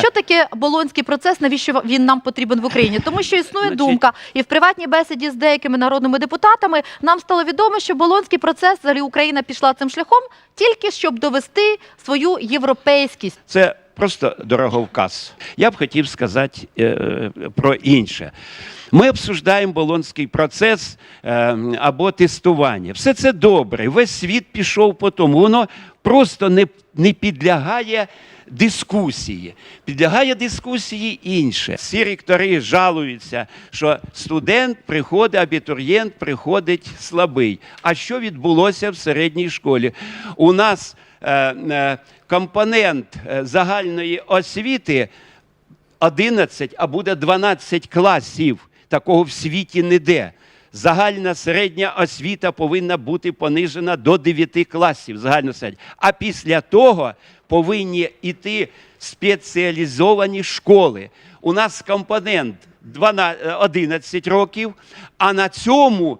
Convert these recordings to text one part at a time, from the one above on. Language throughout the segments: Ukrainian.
Що таке болонський процес? Навіщо він нам потрібен в Україні? Тому що існує думка, і в приватній бесіді з деякими народними депутатами нам стало відомо, що болонський процес взагалі Україна пішла цим шляхом тільки щоб довести свою європейськість. Це просто дороговказ. Я б хотів сказати е, про інше. Ми обсуждаємо болонський процес е, або тестування. Все це добре. Весь світ пішов по тому. Воно просто не, не підлягає дискусії. Підлягає дискусії інше. Всі ректори жалуються, що студент приходить, абітурієнт приходить слабий. А що відбулося в середній школі? У нас е, е, компонент е, загальної освіти 11, а буде 12 класів. Такого в світі ніде. Загальна середня освіта повинна бути понижена до 9 класів. Загальна середня. А після того повинні йти спеціалізовані школи. У нас компонент 12, е, 11 років, а на цьому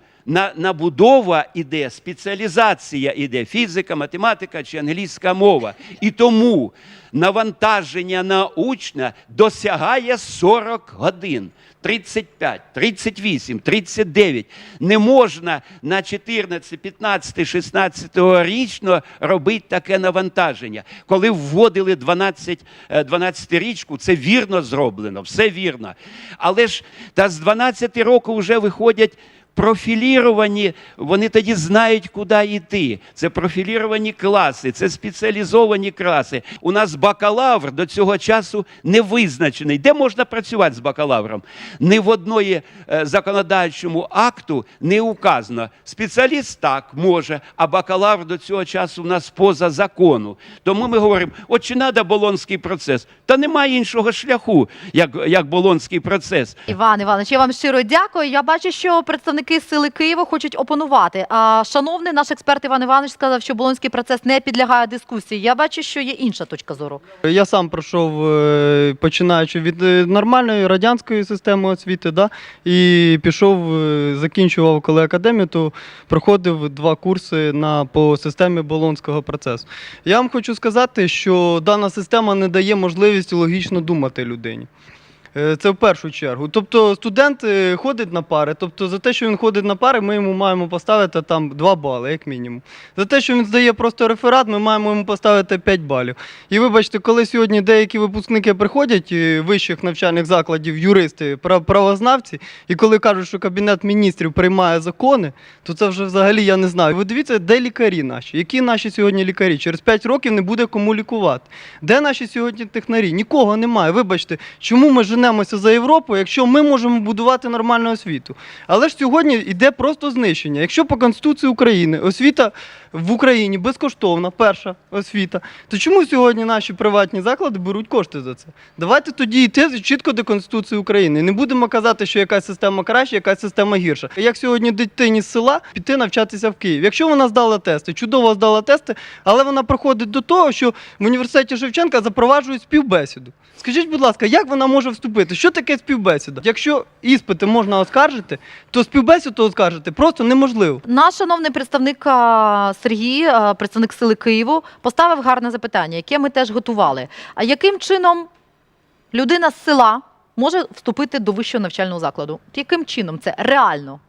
набудова іде, спеціалізація іде, фізика, математика чи англійська мова. І тому навантаження научне досягає 40 годин. 35, 38, 39. Не можна на 14, 15, 16 річно робити таке навантаження. Коли вводили 12, 12 річку, це вірно зроблено, все вірно. Але ж та з 12 років вже виходять профіліровані, вони тоді знають, куди йти. Це профіліровані класи, це спеціалізовані класи. У нас бакалавр до цього часу не визначений. Де можна працювати з бакалавром? Ні в одної е, законодавчому акту не указано. Спеціаліст так може, а бакалавр до цього часу в нас поза закону. Тому ми говоримо: от чи треба болонський процес? Та немає іншого шляху, як, як болонський процес. Іван Іванович, я вам щиро дякую. Я бачу, що представники сили Києва хочуть опонувати. А шановний наш експерт Іван Іванович сказав, що болонський процес не підлягає дискусії. Я бачу, що є інша точка зору. Я сам пройшов, е, починаючи від е, нормальної радянської системи освіти, да, і пішов, е, закінчував коли академію, то проходив два курси на, по системі болонського процесу. Я вам хочу сказати, що дана система не дає можливості логічно думати людині. Е, Це в першу чергу. Тобто студент е, ходить на пари. Тобто за те, що він ходить на пари, ми йому маємо поставити там 2 бали, як мінімум. За те, що він здає просто реферат, ми маємо йому поставити 5 балів. І вибачте, коли сьогодні деякі випускники приходять е, вищих навчальних закладів, юристи, правознавці, і коли кажуть, що Кабінет міністрів приймає закони, то це вже взагалі я не знаю. Ви дивіться, де лікарі наші? Які наші сьогодні лікарі? Через 5 років не буде кому лікувати. Де наші сьогодні технарі? Нікого немає. Вибачте, чому ми женемося за Європу, якщо ми можемо будувати нормальну освіту? Але ж сьогодні йде просто знищення. Якщо по Конституції України освіта в Україні безкоштовна, перша освіта, то чому сьогодні наші приватні заклади беруть кошти за це? Давайте тоді йти чітко до Конституції України. Не будемо казати, що якась система краща, якась система гірша. Як сьогодні дитині з села піти навчатися в Київ? Якщо вона здала тести, чудово здала тести, але вона проходить до того, що в університеті Шевченка запроваджують співбесіду. Скажіть, будь ласка, як вона може вступити? Що таке співбесіда? Якщо іспити можна оскаржити, то співбесіду оскаржити просто неможливо. Наш шановний представник Сергій, представник сили Києву, поставив гарне запитання, яке ми теж готували. А яким чином людина з села може вступити до вищого навчального закладу? Яким чином це реально?